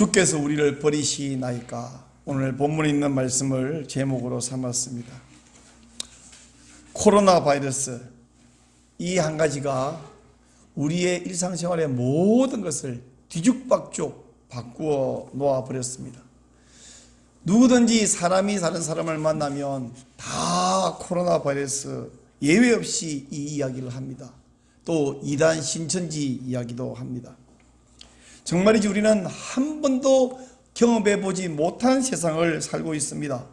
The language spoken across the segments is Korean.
주께서 우리를 버리시나이까 오늘 본문에 있는 말씀을 제목으로 삼았습니다. 코로나 바이러스 이 한 가지가 우리의 일상생활의 모든 것을 뒤죽박죽 바꾸어 놓아 버렸습니다. 누구든지 사람이 다른 사람을 만나면 다 코로나 바이러스 예외 없이 이 이야기를 합니다. 또 이단 신천지 이야기도 합니다. 정말이지 우리는 한 번도 경험해 보지 못한 세상을 살고 있습니다.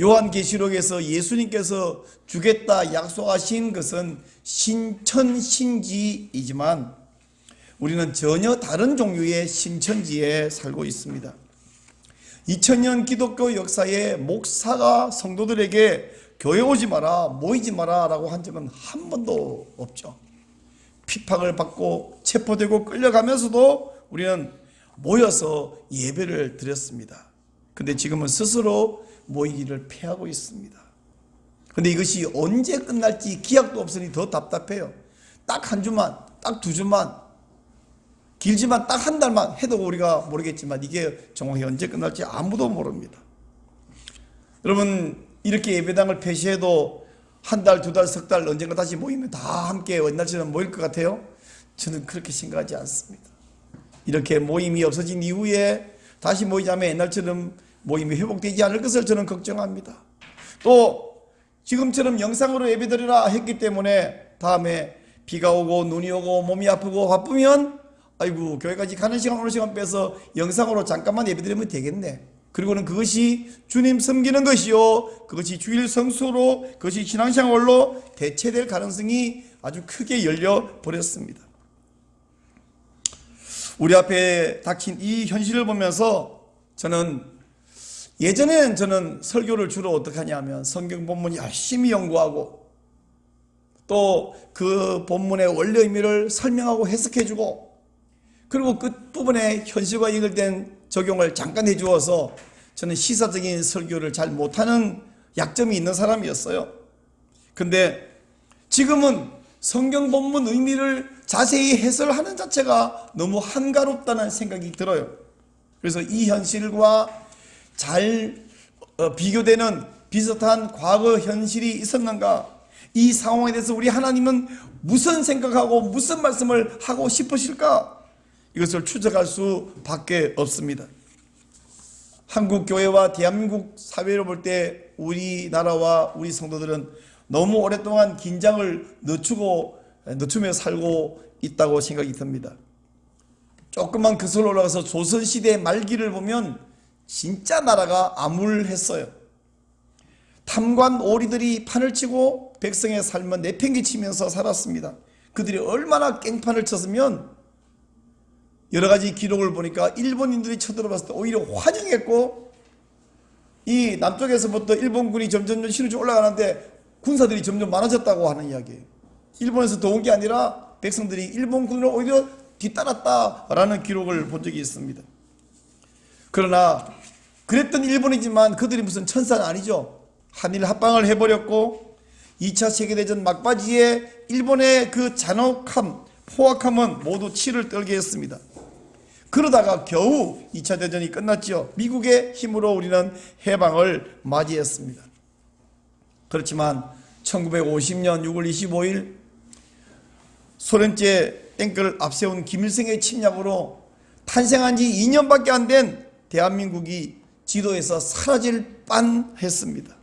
요한계시록에서 예수님께서 주겠다 약속하신 것은 신천신지이지만 우리는 전혀 다른 종류의 신천지에 살고 있습니다. 2000년 기독교 역사에 목사가 성도들에게 교회 오지 마라, 모이지 마라 라고 한 적은 한 번도 없죠. 핍박을 받고 체포되고 끌려가면서도 우리는 모여서 예배를 드렸습니다. 근데 지금은 스스로 모이기를 패하고 있습니다. 근데 이것이 언제 끝날지 기약도 없으니 더 답답해요. 딱 한 주만, 딱 두 주만, 길지만 딱 한 달만 해도 우리가 모르겠지만 이게 정확히 언제 끝날지 아무도 모릅니다. 여러분, 이렇게 예배당을 폐쇄해도 한 달, 두 달, 석 달 언젠가 다시 모이면 다 함께 옛날처럼 모일 것 같아요? 저는 그렇게 생각하지 않습니다. 이렇게 모임이 없어진 이후에 다시 모이자면 옛날처럼 모임이 회복되지 않을 것을 저는 걱정합니다. 또 지금처럼 영상으로 예배드리라 했기 때문에 다음에 비가 오고 눈이 오고 몸이 아프고 바쁘면 아이고 교회까지 가는 시간 오는 시간 빼서 영상으로 잠깐만 예배드리면 되겠네. 그리고는 그것이 주님 섬기는 것이요 그것이 주일 성수로 그것이 신앙생활로 대체될 가능성이 아주 크게 열려 버렸습니다. 우리 앞에 닥친 이 현실을 보면서 저는 예전에는 저는 설교를 주로 어떻게 하냐면 성경 본문 열심히 연구하고 또 그 본문의 원래 의미를 설명하고 해석해주고 그리고 끝부분에 현실과 연결된 적용을 잠깐 해주어서 저는 시사적인 설교를 잘 못하는 약점이 있는 사람이었어요. 근데 지금은 성경 본문 의미를 자세히 해설하는 자체가 너무 한가롭다는 생각이 들어요. 그래서 이 현실과 잘 어, 비교되는 비슷한 과거 현실이 있었는가? 이 상황에 대해서 우리 하나님은 무슨 생각하고 무슨 말씀을 하고 싶으실까? 이것을 추적할 수밖에 없습니다. 한국 교회와 대한민국 사회를 볼 때 우리나라와 우리 성도들은 너무 오랫동안 긴장을 늦추고 늦추며 살고 있다고 생각이 듭니다. 조금만 그슬 올라가서 조선시대 말기를 보면 진짜 나라가 암울했어요. 탐관 오리들이 판을 치고 백성의 삶은 내팽개치면서 살았습니다. 그들이 얼마나 깽판을 쳤으면 여러 가지 기록을 보니까 일본인들이 쳐들어봤을 때 오히려 환영했고 이 남쪽에서부터 일본군이 점점 신우주 올라가는데 군사들이 점점 많아졌다고 하는 이야기예요. 일본에서 도운 게 아니라 백성들이 일본군을 오히려 뒤따랐다라는 기록을 본 적이 있습니다. 그러나 그랬던 일본이지만 그들이 무슨 천사는 아니죠. 한일 합방을 해버렸고 2차 세계대전 막바지에 일본의 그 잔혹함, 포악함은 모두 치를 떨게 했습니다. 그러다가 겨우 2차 대전이 끝났죠. 미국의 힘으로 우리는 해방을 맞이했습니다. 그렇지만 1950년 6월 25일 소련제 땡크를 앞세운 김일성의 침략으로 탄생한 지 2년밖에 안 된 대한민국이 지도에서 사라질 뻔했습니다.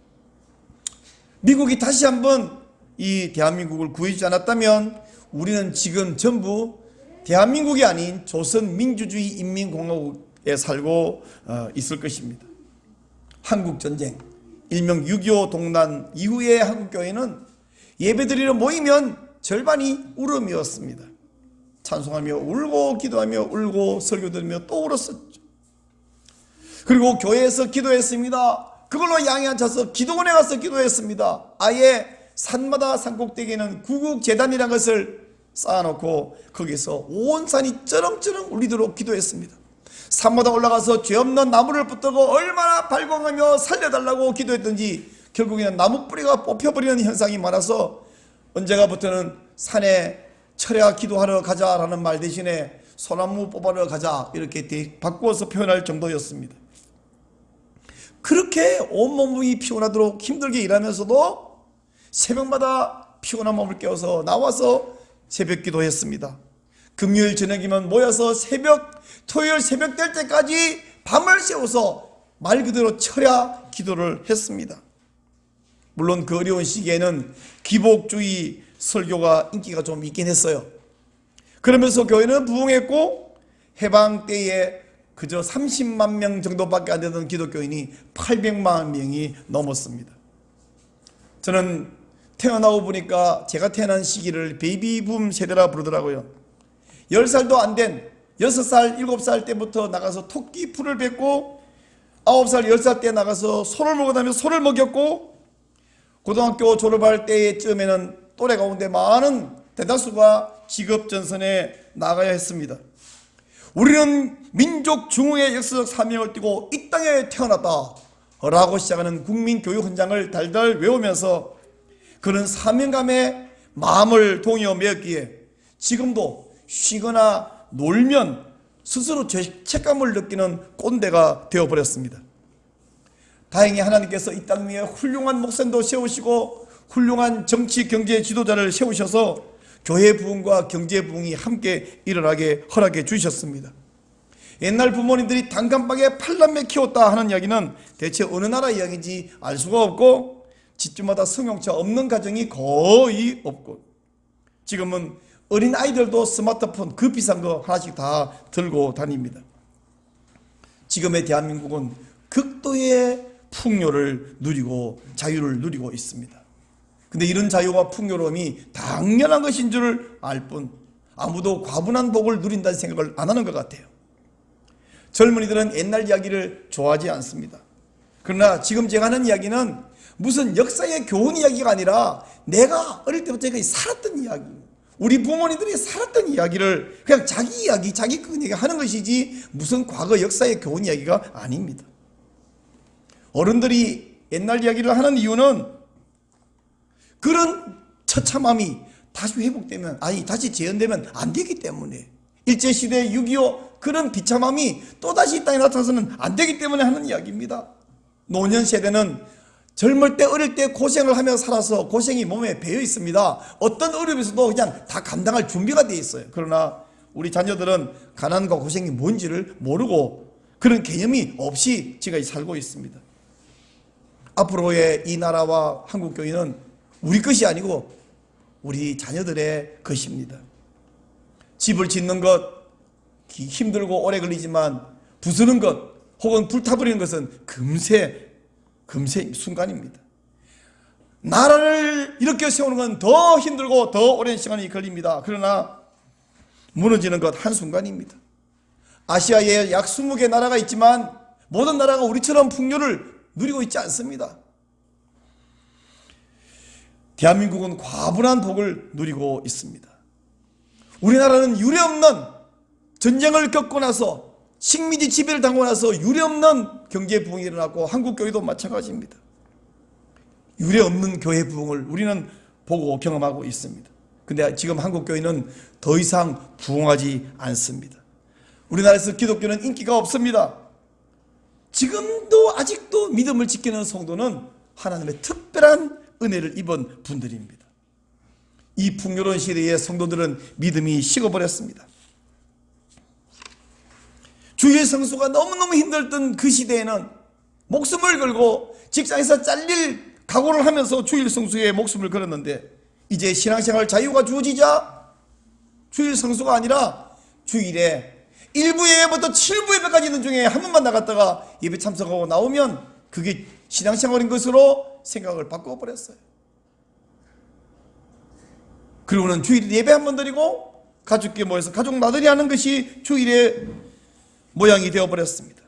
미국이 다시 한번 이 대한민국을 구해주지 않았다면 우리는 지금 전부 대한민국이 아닌 조선민주주의 인민공화국에 살고 어, 있을 것입니다. 한국전쟁, 일명 6.25 동란 이후의 한국교회는 예배드리러 모이면 절반이 울음이었습니다. 찬송하며 울고 기도하며 울고 설교 들으며 또 울었었죠. 그리고 교회에서 기도했습니다. 그걸로 양이 앉아서 기도원에 가서 기도했습니다. 아예 산마다 산꼭대기에는 구국재단이라는 것을 쌓아놓고 거기서 온 산이 쩌렁쩌렁 울리도록 기도했습니다. 산마다 올라가서 죄 없는 나무를 붙들고 얼마나 발광하며 살려달라고 기도했던지 결국에는 나무 뿌리가 뽑혀버리는 현상이 많아서 언제가부터는 산에 철야 기도하러 가자라는 말 대신에 소나무 뽑아러 가자 이렇게 대- 바꾸어서 표현할 정도였습니다. 그렇게 온몸이 피곤하도록 힘들게 일하면서도 새벽마다 피곤한 몸을 깨워서 나와서 새벽 기도했습니다. 금요일 저녁이면 모여서 새벽, 토요일 새벽 될 때까지 밤을 새워서 말 그대로 철야 기도를 했습니다. 물론 그 어려운 시기에는 기복주의 설교가 인기가 좀 있긴 했어요. 그러면서 교회는 부흥했고 해방 때에 그저 30만 명 정도밖에 안 되던 기독교인이 800만 명이 넘었습니다. 저는 태어나고 보니까 제가 태어난 시기를 베이비붐 세대라 부르더라고요. 10살도 안 된 6살, 7살 때부터 나가서 토끼 풀을 뱉고 9살, 10살 때 나가서 소를 먹어다며 소를 먹였고 고등학교 졸업할 때쯤에는 또래 가운데 많은 대다수가 직업 전선에 나가야 했습니다. 우리는 민족 중흥의 역사적 사명을 띠고 이 땅에 태어났다. 라고 시작하는 국민교육 헌장을 달달 외우면서 그런 사명감에 마음을 동여 메었기에 지금도 쉬거나 놀면 스스로 죄책감을 느끼는 꼰대가 되어버렸습니다. 다행히 하나님께서 이 땅 위에 훌륭한 목선도 세우시고 훌륭한 정치 경제 지도자를 세우셔서 교회 부흥과 경제 부흥이 함께 일어나게 허락해 주셨습니다. 옛날 부모님들이 단칸방에 팔남매 키웠다 하는 이야기는 대체 어느 나라 이야기인지 알 수가 없고 집집마다 성형차 없는 가정이 거의 없고 지금은 어린 아이들도 스마트폰 그 비싼 거 하나씩 다 들고 다닙니다. 지금의 대한민국은 극도의 풍요를 누리고 자유를 누리고 있습니다. 근데 이런 자유와 풍요로움이 당연한 것인 줄 알 뿐 아무도 과분한 복을 누린다는 생각을 안 하는 것 같아요. 젊은이들은 옛날 이야기를 좋아하지 않습니다. 그러나 지금 제가 하는 이야기는 무슨 역사의 교훈 이야기가 아니라 내가 어릴 때부터 살았던 이야기, 우리 부모님들이 살았던 이야기를 그냥 자기 이야기, 자기 그 얘기 하는 것이지 무슨 과거 역사의 교훈 이야기가 아닙니다. 어른들이 옛날 이야기를 하는 이유는 그런 처참함이 다시 회복되면 아니 다시 재현되면 안 되기 때문에 일제시대 6.25 그런 비참함이 또다시 이 땅에 나타나서는 안 되기 때문에 하는 이야기입니다. 노년 세대는 젊을 때 어릴 때 고생을 하며 살아서 고생이 몸에 배어 있습니다. 어떤 어려움에서도 그냥 다 감당할 준비가 되어 있어요. 그러나 우리 자녀들은 가난과 고생이 뭔지를 모르고 그런 개념이 없이 지금까지 살고 있습니다. 앞으로의 이 나라와 한국 교회는 우리 것이 아니고 우리 자녀들의 것입니다. 집을 짓는 것 기- 힘들고 오래 걸리지만 부수는 것 혹은 불타버리는 것은 금세 금세 순간입니다. 나라를 이렇게 세우는 건 더 힘들고 더 오랜 시간이 걸립니다. 그러나 무너지는 것 한순간입니다. 아시아에 약 20개 나라가 있지만 모든 나라가 우리처럼 풍요를 누리고 있지 않습니다. 대한민국은 과분한 복을 누리고 있습니다. 우리나라는 유례없는 전쟁을 겪고 나서 식민지 지배를 당하고 나서 유례없는 경제 부흥이 일어났고 한국 교회도 마찬가지입니다. 유례없는 교회 부흥을 우리는 보고 경험하고 있습니다. 근데 지금 한국 교회는 더 이상 부흥하지 않습니다. 우리나라에서 기독교는 인기가 없습니다. 지금도 아직도 믿음을 지키는 성도는 하나님의 특별한 은혜를 입은 분들입니다. 이 풍요로운 시대에 성도들은 믿음이 식어버렸습니다. 주의 성수가 너무너무 힘들던 그 시대에는 목숨을 걸고 직장에서 잘릴 각오를 하면서 주일 성수에 목숨을 걸었는데 이제 신앙생활 자유가 주어지자 주일 성수가 아니라 주일에 1부 예배부터 7부 예배까지 있는 중에 한 번만 나갔다가 예배 참석하고 나오면 그게 신앙생활인 것으로 생각을 바꿔버렸어요. 그리고는 주일 예배 한 번 드리고 가족끼리 모여서 가족 나들이 하는 것이 주일의 모양이 되어버렸습니다.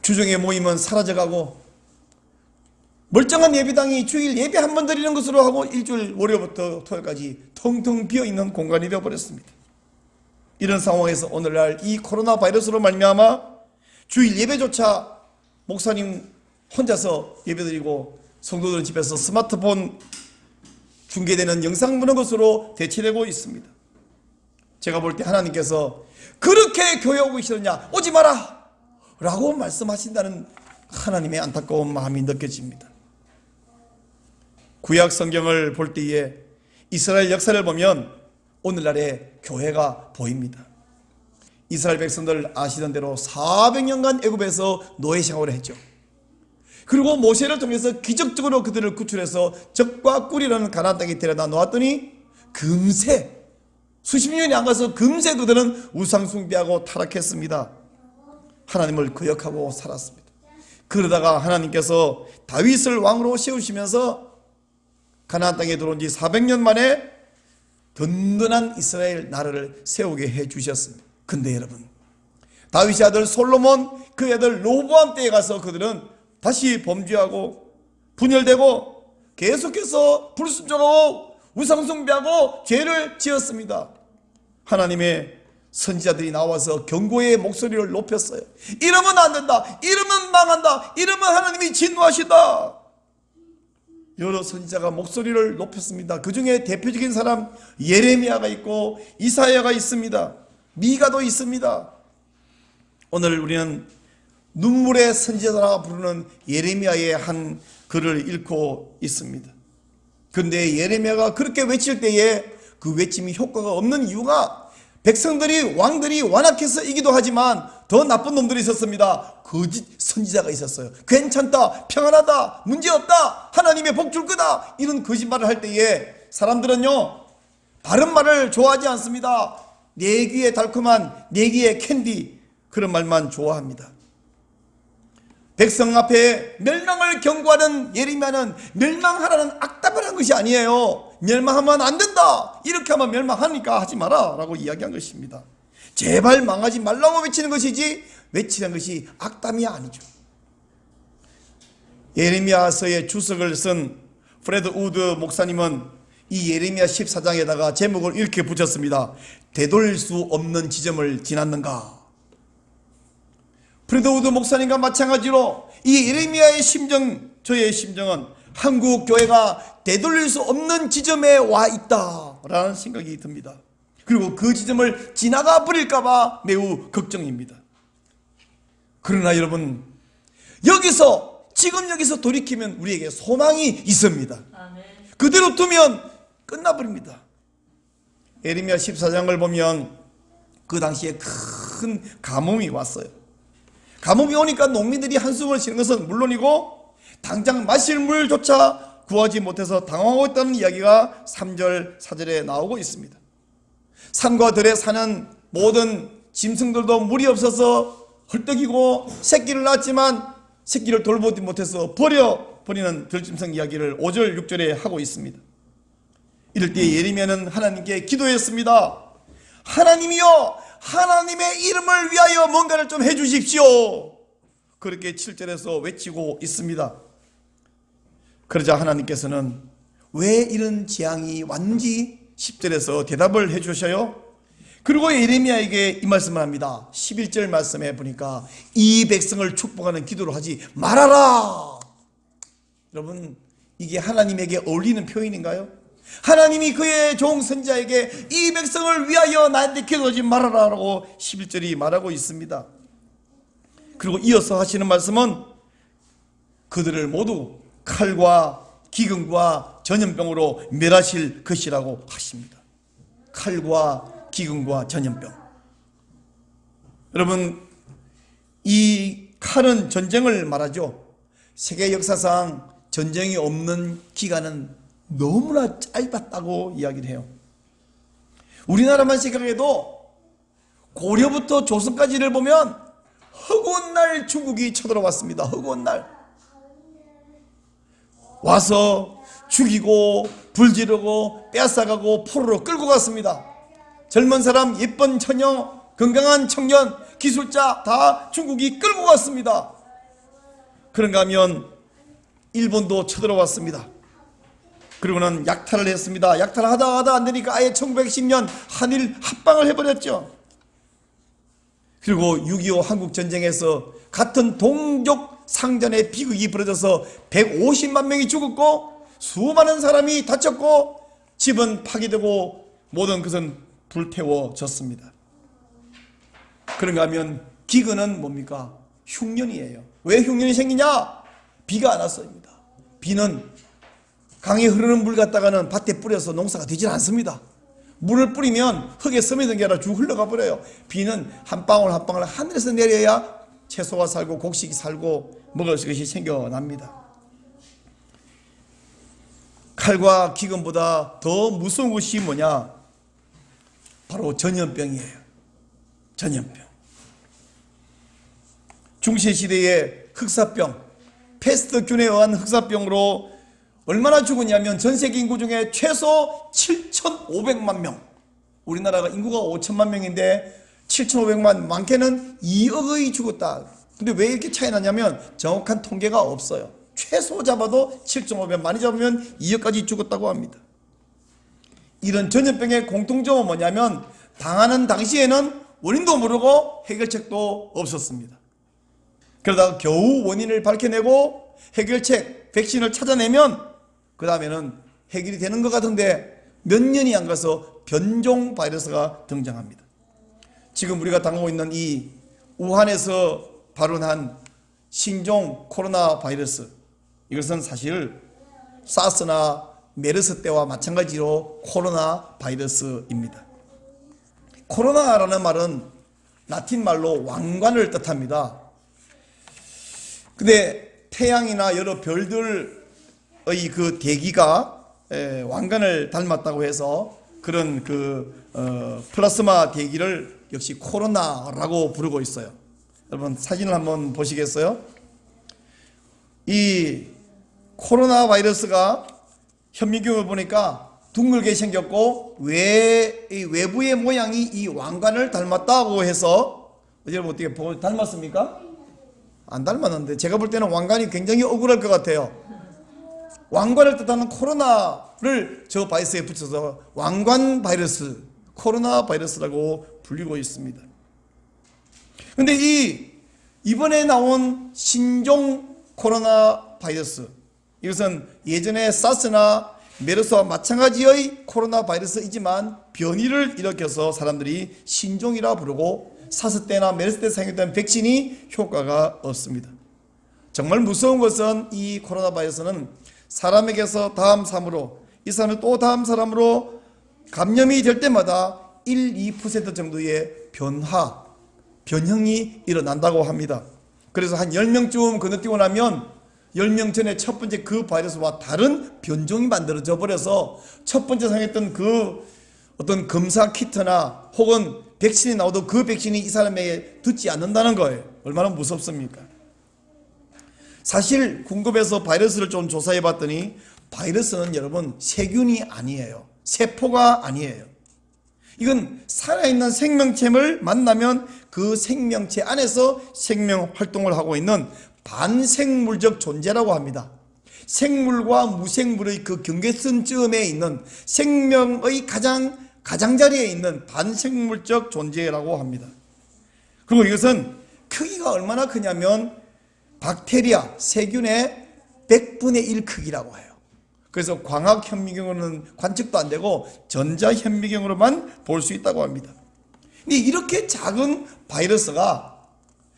주중의 모임은 사라져가고 멀쩡한 예배당이 주일 예배 한 번 드리는 것으로 하고 일주일 월요일부터 토요일까지 텅텅 비어있는 공간이 되어버렸습니다. 이런 상황에서 오늘날 이 코로나 바이러스로 말미암아 주일 예배조차 목사님 혼자서 예배드리고 성도들은 집에서 스마트폰 중계되는 영상 보는 것으로 대체되고 있습니다. 제가 볼 때 하나님께서 그렇게 교회 오고 싫었냐 오지 마라 라고 말씀하신다는 하나님의 안타까운 마음이 느껴집니다. 구약 성경을 볼 때에 이스라엘 역사를 보면 오늘날의 교회가 보입니다. 이스라엘 백성들 아시던 대로 400년간 애굽에서 노예 생활을 했죠. 그리고 모세를 통해서 기적적으로 그들을 구출해서 적과 꿀이라는 가나안 땅에 데려다 놓았더니 금세 수십 년이 안 가서 금세 그들은 우상 숭배하고 타락했습니다. 하나님을 거역하고 살았습니다. 그러다가 하나님께서 다윗을 왕으로 세우시면서 가나안 땅에 들어온 지 400년 만에 든든한 이스라엘 나라를 세우게 해 주셨습니다. 근데 여러분, 다윗의 아들 솔로몬, 그 애들 로보암 때에 가서 그들은 다시 범죄하고 분열되고 계속해서 불순종하고 우상숭배하고 죄를 지었습니다. 하나님의 선지자들이 나와서 경고의 목소리를 높였어요. 이러면 안 된다. 이러면 망한다. 이러면 하나님이 진노하시다. 여러 선지자가 목소리를 높였습니다. 그 중에 대표적인 사람 예레미야가 있고 이사야가 있습니다. 미가도 있습니다. 오늘 우리는 눈물의 선지자라 부르는 예레미야의 한 글을 읽고 있습니다. 근데 예레미야가 그렇게 외칠 때에 그 외침이 효과가 없는 이유가 백성들이 왕들이 완악해서 이기도 하지만 더 나쁜 놈들이 있었습니다. 거짓 선지자가 있었어요. 괜찮다, 평안하다, 문제 없다, 하나님의 복 줄 거다 이런 거짓말을 할 때에 사람들은요 바른 말을 좋아하지 않습니다. 내 귀에 달콤한 내 귀에 캔디 그런 말만 좋아합니다. 백성 앞에 멸망을 경고하는 예리미야는 멸망하라는 악답을 한 것이 아니에요. 멸망하면 안 된다. 이렇게 하면 멸망하니까 하지 마라. 라고 이야기한 것입니다. 제발 망하지 말라고 외치는 것이지 외치는 것이 악담이 아니죠. 예레미야서의 주석을 쓴 프레드 우드 목사님은 이 예레미야 14장에다가 제목을 이렇게 붙였습니다. 되돌릴 수 없는 지점을 지났는가? 프레드 우드 목사님과 마찬가지로 이 예레미야의 심정, 저의 심정은 한국 교회가 되돌릴 수 없는 지점에 와 있다라는 생각이 듭니다. 그리고 그 지점을 지나가 버릴까봐 매우 걱정입니다. 그러나 여러분, 여기서, 지금 여기서 돌이키면 우리에게 소망이 있습니다. 아멘. 그대로 두면 끝나버립니다. 에리미야 14장을 보면 그 당시에 큰 가뭄이 왔어요. 가뭄이 오니까 농민들이 한숨을 쉬는 것은 물론이고 당장 마실 물조차 구하지 못해서 당황하고 있다는 이야기가 3절 4절에 나오고 있습니다. 산과 들에 사는 모든 짐승들도 물이 없어서 헐떡이고 새끼를 낳았지만 새끼를 돌보지 못해서 버려 버리는 들짐승 이야기를 5절 6절에 하고 있습니다. 이럴 때 예레미야는 하나님께 기도했습니다. 하나님이여 하나님의 이름을 위하여 뭔가를 좀 해주십시오. 그렇게 7절에서 외치고 있습니다. 그러자 하나님께서는 왜 이런 재앙이 왔는지 10절에서 대답을 해 주셔요. 그리고 예레미야에게 이 말씀을 합니다. 11절 말씀에 보니까 이 백성을 축복하는 기도를 하지 말아라. 여러분 이게 하나님에게 어울리는 표현인가요? 하나님이 그의 종 선자에게 이 백성을 위하여 나한테 기도하지 말아라라고 11절이 말하고 있습니다. 그리고 이어서 하시는 말씀은 그들을 모두 칼과 기근과 전염병으로 멸하실 것이라고 하십니다. 칼과 기근과 전염병. 여러분 이 칼은 전쟁을 말하죠. 세계 역사상 전쟁이 없는 기간은 너무나 짧았다고 이야기를 해요. 우리나라만 생각해도 고려부터 조선까지를 보면 허구한 날 중국이 쳐들어왔습니다. 허구한 날. 와서 죽이고 불지르고 빼앗아가고 포로로 끌고 갔습니다. 젊은 사람, 예쁜 처녀, 건강한 청년, 기술자 다 중국이 끌고 갔습니다. 그런가 하면 일본도 쳐들어왔습니다. 그리고는 약탈을 했습니다. 약탈을 하다 하다 안 되니까 아예 1910년 한일 합방을 해버렸죠. 그리고 6.25 한국 전쟁에서 같은 동족 상전의 비극이 벌어져서 150만 명이 죽었고 수많은 사람이 다쳤고 집은 파괴되고 모든 것은 불태워졌습니다. 그런가 하면 기근은 뭡니까? 흉년이에요. 왜 흉년이 생기냐? 비가 안 왔습니다. 비는 강에 흐르는 물 갖다가는 밭에 뿌려서 농사가 되질 않습니다. 물을 뿌리면 흙에 스며든 게 아니라 쭉 흘러가 버려요. 비는 한 방울 한 방울 하늘에서 내려야 채소가 살고 곡식이 살고 먹을 것이 생겨납니다. 칼과 기근보다 더 무서운 것이 뭐냐? 바로 전염병이에요. 전염병. 중세시대의 흑사병, 패스트균에 의한 흑사병으로 얼마나 죽었냐면 전 세계 인구 중에 최소 7,500만 명. 우리나라가 인구가 5천만 명인데 7,500만 많게는 2억의 죽었다. 근데 왜 이렇게 차이 나냐면 정확한 통계가 없어요. 최소 잡아도 7.5배, 많이 잡으면 2억까지 죽었다고 합니다. 이런 전염병의 공통점은 뭐냐면 당하는 당시에는 원인도 모르고 해결책도 없었습니다. 그러다가 겨우 원인을 밝혀내고 해결책, 백신을 찾아내면 그 다음에는 해결이 되는 것 같은데 몇 년이 안 가서 변종 바이러스가 등장합니다. 지금 우리가 당하고 있는 이 우한에서 발원한 신종 코로나 바이러스 이것은 사실 사스나 메르스 때와 마찬가지로 코로나 바이러스입니다. 코로나라는 말은 라틴 말로 왕관을 뜻합니다. 근데 태양이나 여러 별들의 그 대기가 에, 왕관을 닮았다고 해서 그런 그 어, 플라스마 대기를 역시 코로나라고 부르고 있어요. 여러분 사진을 한번 보시겠어요? 이 코로나 바이러스가 현미경을 보니까 둥글게 생겼고 외, 이 외부의 모양이 이 왕관을 닮았다고 해서 여러분 어떻게 보고 닮았습니까? 안 닮았는데 제가 볼 때는 왕관이 굉장히 억울할 것 같아요. 왕관을 뜻하는 코로나를 저 바이러스에 붙여서 왕관 바이러스, 코로나 바이러스라고 불리고 있습니다. 근데 이 이번에 나온 신종 코로나 바이러스 이것은 예전에 사스나 메르스와 마찬가지의 코로나 바이러스이지만 변이를 일으켜서 사람들이 신종이라 부르고 사스 때나 메르스 때 사용했던 백신이 효과가 없습니다. 정말 무서운 것은 이 코로나 바이러스는 사람에게서 다음 사람으로 이 사람이 또 다음 사람으로 감염이 될 때마다 1, 2% 정도의 변화, 변형이 일어난다고 합니다. 그래서 한 10명쯤 건너뛰고 나면 10명 전에 첫 번째 그 바이러스와 다른 변종이 만들어져 버려서 첫 번째 사용했던 그 어떤 검사 키트나 혹은 백신이 나오도 그 백신이 이 사람에게 듣지 않는다는 거예요. 얼마나 무섭습니까? 사실 궁금해서 바이러스를 좀 조사해 봤더니 바이러스는 여러분 세균이 아니에요. 세포가 아니에요. 이건 살아있는 생명체를 만나면 그 생명체 안에서 생명 활동을 하고 있는 반생물적 존재라고 합니다. 생물과 무생물의 그 경계선쯤에 있는 생명의 가장 가장자리에 있는 반생물적 존재라고 합니다. 그리고 이것은 크기가 얼마나 크냐면 박테리아, 세균의 100분의 1 크기라고 해요. 그래서 광학 현미경으로는 관측도 안 되고 전자 현미경으로만 볼 수 있다고 합니다. 근데 이렇게 작은 바이러스가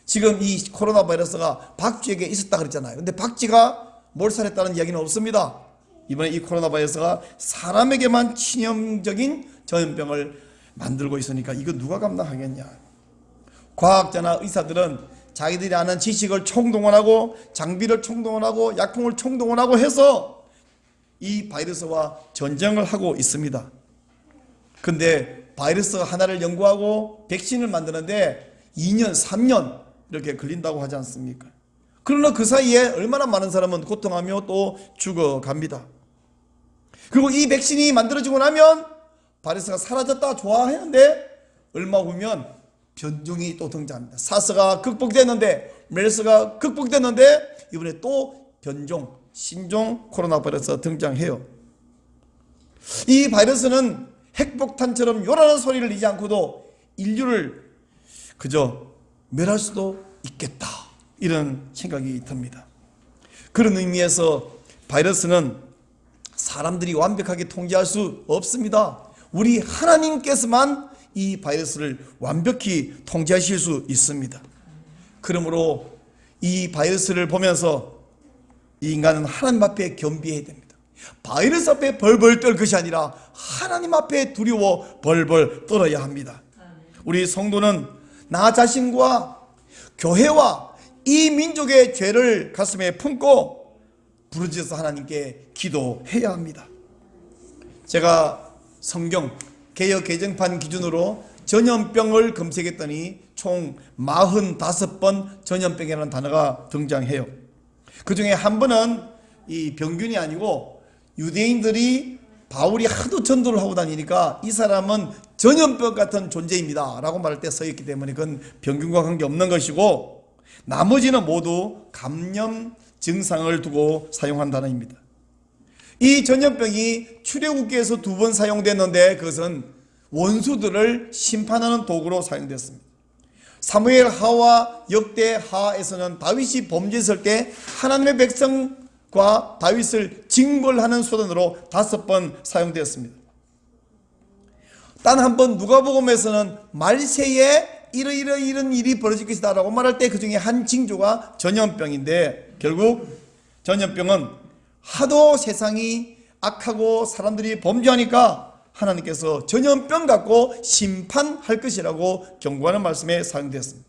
지금 이 코로나 바이러스가 박쥐에게 있었다 그랬잖아요. 근데 박쥐가 몰살했다는 이야기는 없습니다. 이번에 이 코로나 바이러스가 사람에게만 치명적인 전염병을 만들고 있으니까 이거 누가 감당하겠냐. 과학자나 의사들은 자기들이 아는 지식을 총동원하고 장비를 총동원하고 약품을 총동원하고 해서 이 바이러스와 전쟁을 하고 있습니다. 근데 바이러스 하나를 연구하고 백신을 만드는데 2년, 3년 이렇게 걸린다고 하지 않습니까? 그러나 그 사이에 얼마나 많은 사람은 고통하며 또 죽어갑니다. 그리고 이 백신이 만들어지고 나면 바이러스가 사라졌다 좋아했는데 얼마 후면 변종이 또 등장합니다. 사스가 극복됐는데 메르스가 극복됐는데 이번에 또 변종 신종 코로나 바이러스가 등장해요. 이 바이러스는 핵폭탄처럼 요란한 소리를 내지 않고도 인류를 그저 멸할 수도 있겠다. 이런 생각이 듭니다. 그런 의미에서 바이러스는 사람들이 완벽하게 통제할 수 없습니다. 우리 하나님께서만 이 바이러스를 완벽히 통제하실 수 있습니다. 그러므로 이 바이러스를 보면서 이 인간은 하나님 앞에 겸비해야 됩니다. 바이러스 앞에 벌벌 떨 것이 아니라 하나님 앞에 두려워 벌벌 떨어야 합니다. 우리 성도는 나 자신과 교회와 이 민족의 죄를 가슴에 품고 부르짖어서 하나님께 기도해야 합니다. 제가 성경 개혁 개정판 기준으로 전염병을 검색했더니 총 45번 전염병이라는 단어가 등장해요. 그 중에 한 번은 이 병균이 아니고 유대인들이 바울이 하도 전도를 하고 다니니까 이 사람은 전염병 같은 존재입니다. 라고 말할 때 써있기 때문에 그건 병균과 관계없는 것이고 나머지는 모두 감염 증상을 두고 사용한 단어입니다. 이 전염병이 출애굽기에서 두 번 사용됐는데 그것은 원수들을 심판하는 도구로 사용됐습니다. 사무엘 하와 역대 하에서는 다윗이 범죄했을 때 하나님의 백성과 다윗을 징벌하는 수단으로 다섯 번 사용되었습니다. 단 한 번 누가복음에서는 말세에 이러이러 이런 일이 벌어질 것이다 라고 말할 때 그 중에 한 징조가 전염병인데 결국 전염병은 하도 세상이 악하고 사람들이 범죄하니까 하나님께서 전염병 갖고 심판할 것이라고 경고하는 말씀에 사용되었습니다.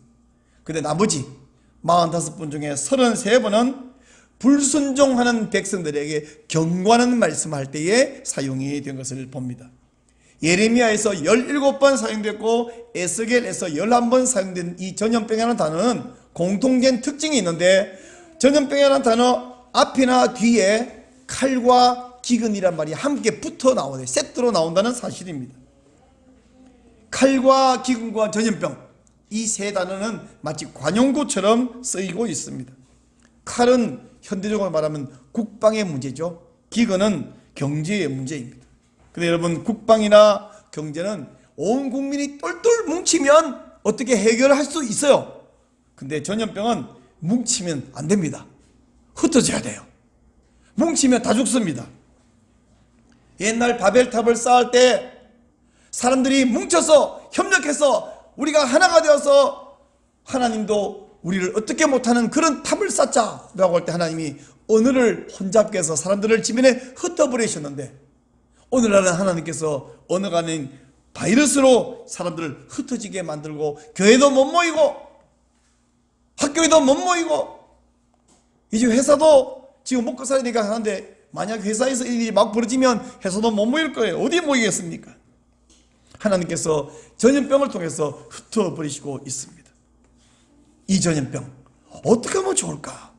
근데 나머지 45분 중에 33번은 불순종하는 백성들에게 경고하는 말씀할 때에 사용이 된 것을 봅니다. 예레미야에서 17번 사용됐고 에스겔에서 11번 사용된 이 전염병이라는 단어는 공통된 특징이 있는데 전염병이라는 단어 앞이나 뒤에 칼과 기근이란 말이 함께 붙어 나오네 세트로 나온다는 사실입니다. 칼과 기근과 전염병 이 세 단어는 마치 관용구처럼 쓰이고 있습니다. 칼은 현대적으로 말하면 국방의 문제죠. 기근은 경제의 문제입니다. 근데 여러분 국방이나 경제는 온 국민이 똘똘 뭉치면 어떻게 해결할 수 있어요. 근데 전염병은 뭉치면 안 됩니다. 흩어져야 돼요. 뭉치면 다 죽습니다. 옛날 바벨탑을 쌓을 때 사람들이 뭉쳐서 협력해서 우리가 하나가 되어서 하나님도 우리를 어떻게 못하는 그런 탑을 쌓자라고 할 때 하나님이 혼잡게 해서 사람들을 지면에 흩어버리셨는데 오늘날은 하나님께서 언어가 아닌 바이러스로 사람들을 흩어지게 만들고 교회도 못 모이고 학교에도 못 모이고 이제 회사도 지금 먹고 살아니까 하는데 만약 회사에서 일이 막 벌어지면 회사도 못 모일 거예요. 어디 모이겠습니까? 하나님께서 전염병을 통해서 흩어버리시고 있습니다. 이 전염병 어떻게 하면 좋을까?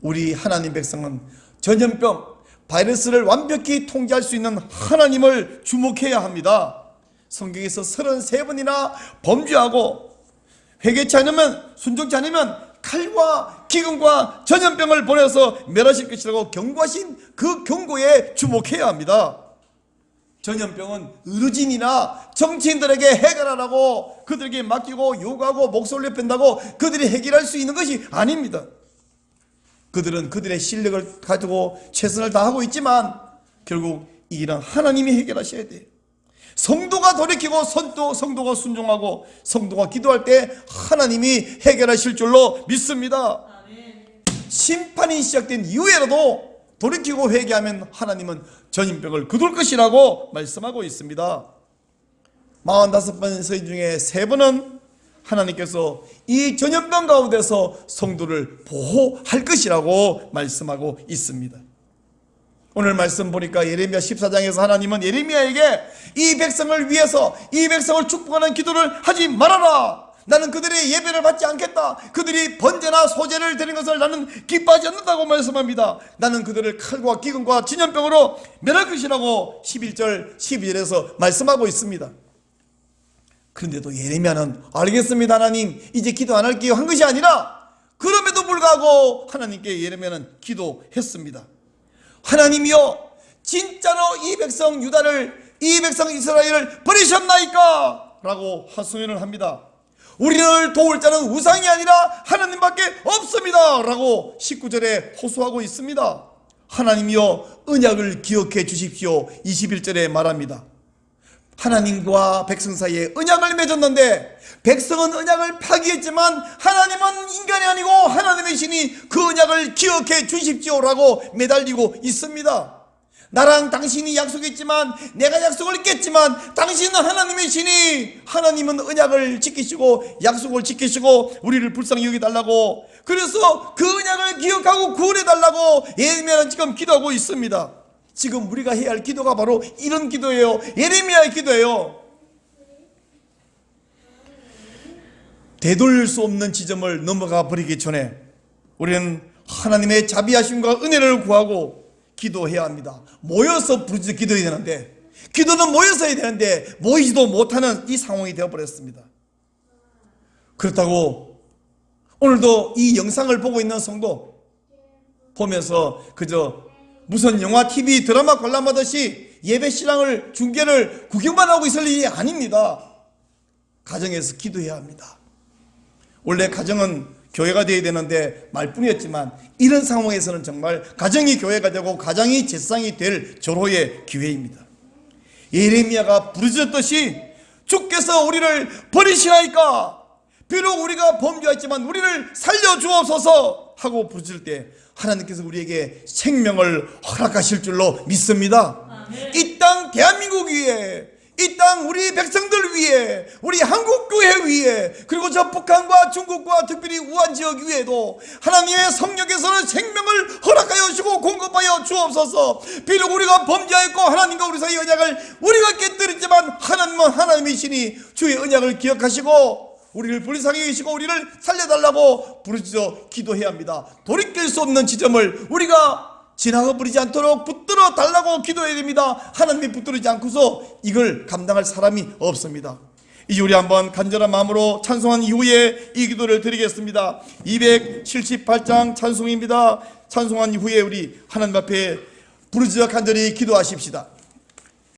우리 하나님 백성은 전염병 바이러스를 완벽히 통제할 수 있는 하나님을 주목해야 합니다. 성경에서 33번이나 범죄하고 회개치 않으면 순종치 않으면 칼과 기근과 전염병을 보내서 멸하실 것이라고 경고하신 그 경고에 주목해야 합니다. 전염병은 의료진이나 정치인들에게 해결하라고 그들에게 맡기고 요구하고 목소리를 뺀다고 그들이 해결할 수 있는 것이 아닙니다. 그들은 그들의 실력을 가지고 최선을 다하고 있지만 결국 이 일은 하나님이 해결하셔야 돼요. 성도가 돌이키고 성도, 성도가 순종하고 성도가 기도할 때 하나님이 해결하실 줄로 믿습니다. 심판이 시작된 이후에라도 돌이키고 회개하면 하나님은 전임병을 거둘 것이라고 말씀하고 있습니다. 45번 서인 중에 3번은 하나님께서 이 전염병 가운데서 성도를 보호할 것이라고 말씀하고 있습니다. 오늘 말씀 보니까 예레미야 14장에서 하나님은 예레미야에게 이 백성을 위해서 이 백성을 축복하는 기도를 하지 말아라. 나는 그들의 예배를 받지 않겠다. 그들이 번제나 소제를 드리는 것을 나는 기뻐하지 않는다고 말씀합니다. 나는 그들을 칼과 기근과 진연병으로 멸할 것이라고 11절 12절에서 말씀하고 있습니다. 그런데도 예레미야는 알겠습니다 하나님 이제 기도 안 할게요 한 것이 아니라 그럼에도 불구하고 하나님께 예레미야는 기도했습니다. 하나님이여 진짜로 이 백성 유다를 이 백성 이스라엘을 버리셨나이까? 라고 하소연을 합니다. 우리를 도울 자는 우상이 아니라 하나님밖에 없습니다. 라고 19절에 호소하고 있습니다. 하나님이여 언약을 기억해 주십시오. 21절에 말합니다. 하나님과 백성 사이에 언약을 맺었는데 백성은 언약을 파기했지만 하나님은 인간이 아니고 하나님의 신이 그 언약을 기억해 주십시오라고 매달리고 있습니다. 나랑 당신이 약속했지만 내가 약속을 깼지만 당신은 하나님의 신이 하나님은 언약을 지키시고 약속을 지키시고 우리를 불쌍히 여기 달라고 그래서 그 언약을 기억하고 구원해 달라고 예레미야는 지금 기도하고 있습니다. 지금 우리가 해야 할 기도가 바로 이런 기도예요. 예레미야의 기도예요. 되돌릴 수 없는 지점을 넘어가 버리기 전에 우리는 하나님의 자비하심과 은혜를 구하고 기도해야 합니다. 모여서 부르짖어 기도해야 되는데 기도는 모여서 해야 되는데 모이지도 못하는 이 상황이 되어버렸습니다. 그렇다고 오늘도 이 영상을 보고 있는 성도 보면서 그저 무슨 영화, TV, 드라마 관람하듯이 예배 신앙을 중계를 구경만 하고 있을 일이 아닙니다. 가정에서 기도해야 합니다. 원래 가정은 교회가 되어야 되는데 말뿐이었지만 이런 상황에서는 정말 가정이 교회가 되고 가정이 제상이 될 절호의 기회입니다. 예레미야가 부르짖었듯이 주께서 우리를 버리시나이까 비록 우리가 범죄했지만 우리를 살려 주옵소서 하고 부르짖을 때 하나님께서 우리에게 생명을 허락하실 줄로 믿습니다. 이 땅 대한민국 위에 이 땅 우리 백성들 위에 우리 한국 교회 위에 그리고 저 북한과 중국과 특별히 우한 지역 위에도 하나님의 성령께서는 생명을 허락하여 주시고 공급하여 주옵소서. 비록 우리가 범죄하였고 하나님과 우리 사이 언약을 우리가 깨뜨렸지만 하나님은 하나님이시니 주의 언약을 기억하시고 우리를 불쌍히 여기시고 우리를 살려달라고 부르짖어 기도해야 합니다. 돌이킬 수 없는 지점을 우리가 지나가 버리지 않도록 붙들어 달라고 기도해야 됩니다. 하나님이 붙들지 않고서 이걸 감당할 사람이 없습니다. 이제 우리 한번 간절한 마음으로 찬송한 이후에 이 기도를 드리겠습니다. 278장 찬송입니다. 찬송한 이후에 우리 하나님 앞에 부르짖어 간절히 기도하십시다.